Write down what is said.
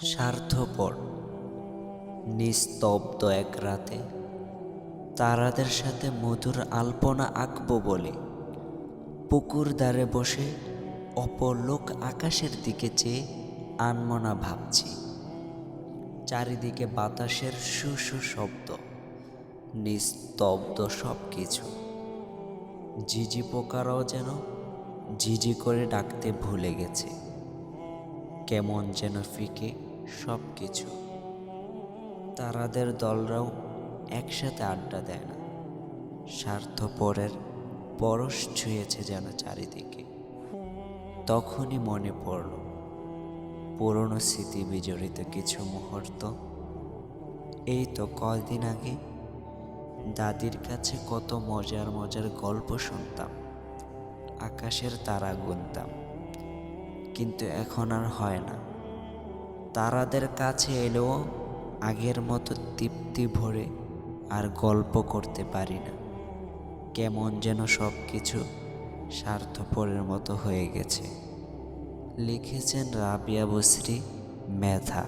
স্বার্থপর, নিস্তব্ধ এক রাতে তারাদের সাথে মধুর আলপনা আঁকবো বলে পুকুর ধারে বসে অপলোক আকাশের দিকে চেয়ে আনমনা ভাবছি। চারিদিকে বাতাসের শু শব্দ, নিস্তব্ধ সব কিছু ঝিঝি পোকারাও যেন ঝিঝি করে ডাকতে ভুলে গেছে। কেমন যেন ফিকে সব কিছু তারাদের দলরাও একসাথে আড্ডা দেয় না। স্বার্থপরের পরশ ছুঁয়েছে যেন চারিদিকে। তখনই মনে পড়ল, পুরনো স্মৃতি বিজড়িত কিছু মুহূর্ত। এই তো কয়দিন আগে দাদির কাছে কত মজার মজার গল্প শুনতাম, আকাশের তারা গুনতাম। কিন্তু এখন আর হয় না। তারাদের কাছে এলেও আগের মতো তৃপ্তি ভরে আর গল্প করতে পারি না। কেমন যেন সব কিছু স্বার্থপরের মতো হয়ে গেছে। লিখেছেন রাবিয়া বসরি, মেধা।